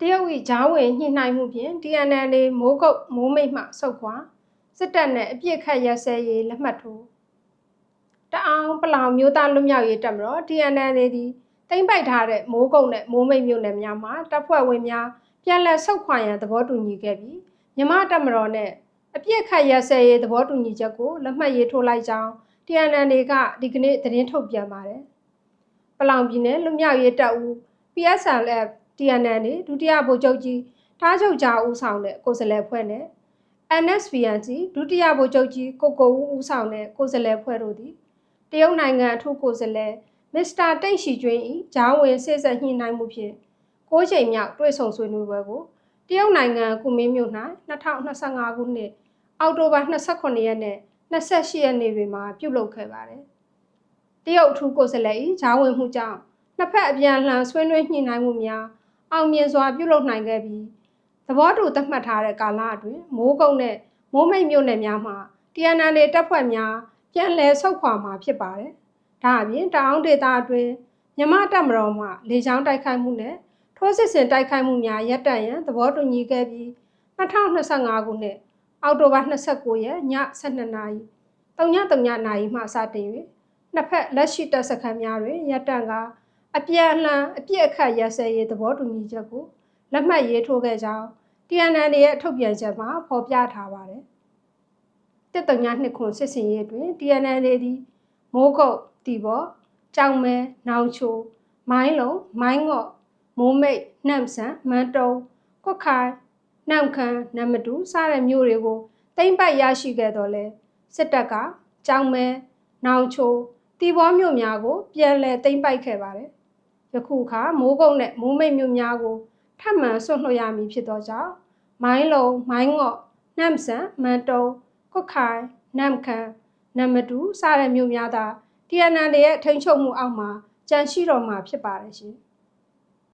တရုတ်၏ဂျားဝင်ညှိနှိုင်းမှုဖြင့် TNL မိုးကုတ်မိုးမိတ်မှဆုတ်ခွာစစ်တပ်နဲ့အပြစ်ခတ်ရက်စဲရေးလက်မှတ်ထိုးတအောင်ပလောင်မျိုးသားလွတ်မြောက်ရေးတပ်မတော် TNL သည်တိမ့်ပိုက်ထားတဲ့မိုးကုတ်နဲ့မိုးမိတ်မြို့နယ်များမှာတပ်ဖွဲ့ဝင်များပြန်လည်ဆုတ်ခွာရန်သဘောတူညီခဲ့ပြီးမြမတပ်မတော်နဲ့အပြစ်ခတ်ရက်စဲရေးသဘောတူညီချက်ကိုလက်မှတ်ရေးထိုးလိုက်ကြောင်း TNL ကဒီကနေ့သတင်းထုတ်ပြန်ပါတယ်ပလောင်ပြည်နယ်လွတ်မြောက်ရေးတပ်ဦး PSLF TNL နဲ့ဒုတိယဗိုလ်ချုပ်ကြီးထားချုပ်ကြားဦးဆောင်တဲ့ကိုယ်စားလှယ်ဖွဲ့နဲ့ NSPNC ဒုတိယဗိုလ်ချုပ်ကြီးကိုကိုဦးဦးဆောင်တဲ့ကိုယ်စားလှယ်ဖွဲ့တို့သည်တရုတ်နိုင်ငံအထူးကိုယ်စားလှယ်မစ္စတာတိတ်ရှိကျွင်း၏ဂျားဝင်စစ်ဆက်ညှိနှိုင်းမှုဖြင့်၉ချိန်မြောက်တွေ့ဆုံဆွေးနွေးပွဲကိုတရုတ်နိုင်ငံကုမင်းမြို့၌2025ခုနှစ်အောက်တိုဘာ29ရက်နဲ့28ရက်နေ့တွင်မှပြုလုပ်ခဲ့ပါတယ်။တရုတ်အထူးကိုယ်စားလှယ်၏ဂျားဝင်မှုကြောင့်နှစ်ဖက်အပြန်အလှန်ဆွေးနွေးညှိနှိုင်းမှုများ အောင်မြင်စွာပြုလုပ်နိုင်ခဲ့ပြီးသဘောတူသတ်မှတ်ထားတဲ့ကာလအတွင်းမိုးကုတ်နဲ့မိုးမိတ်မြို့နယ်များမှာ TNL တပ်ဖွဲ့များပြန်လည်ဆုတ်ခွာမှာဖြစ်ပါတယ်။ဒါအပြင်တအောင်းဒေသအတွင်းမြမတပ်မတော်မှလေကြောင်းတိုက်ခိုက်မှုနဲ့ထိုးစစ်ဆင်တိုက်ခိုက်မှုများရပ်တန့်ရန်သဘောတူညီခဲ့ပြီး2025ခုနှစ်အောက်တိုဘာ29ရက်ည12နာရီ3:03နာရီမှစတင်၍နှစ်ဖက်လက်ရှိတပ်စခန်းများတွင်ရပ်တန့်က အပြန်အလှန်အပြစ်အခတ်ရစဲရေးသဘောတူညီချက်ကိုလက်မှတ်ရေးထိုးခဲ့ကြောင်း TNN ရဲ့ထုတ်ပြန်ချက်မှာဖော်ပြထားပါတယ်။တစ်တညာနှစ်ခွန်စစ်စင်ရေးတွင် TNN သည်မိုးကုတ်တီဘောကြောင်မဲနောင်ချိုမိုင်းလုံးမိုင်းငော့မိုးမိတ်နှမ်ဆန်မန်တုံကွက်ခိုင်နှောက်ခမ်းနမတူစတဲ့မြို့တွေကိုတိမ့်ပိုက်ရရှိခဲ့တော့လဲစစ်တပ်ကကြောင်မဲနောင်ချိုတီဘောမြို့များကို ပြန်လည်တိမ့်ပိုက်ခဲ့ပါတယ် ယခုအခါမိုးကုတ်နဲ့မိုးမိတ်မြို့များကိုထပ်မံဆွတ်လွှတ်ရမည်ဖြစ်သောကြောင့်မိုင်းလုံးမိုင်းငော့နမ်ဆန်မန်တုံကွတ်ခိုင်နမ်ခမ်းနမတူစတဲ့မြို့များသာ TNL ရဲ့ထိန်းချုပ်မှုအောက်မှာကြန့်ရှိတော်မှာဖြစ်ပါတယ်ရှင်။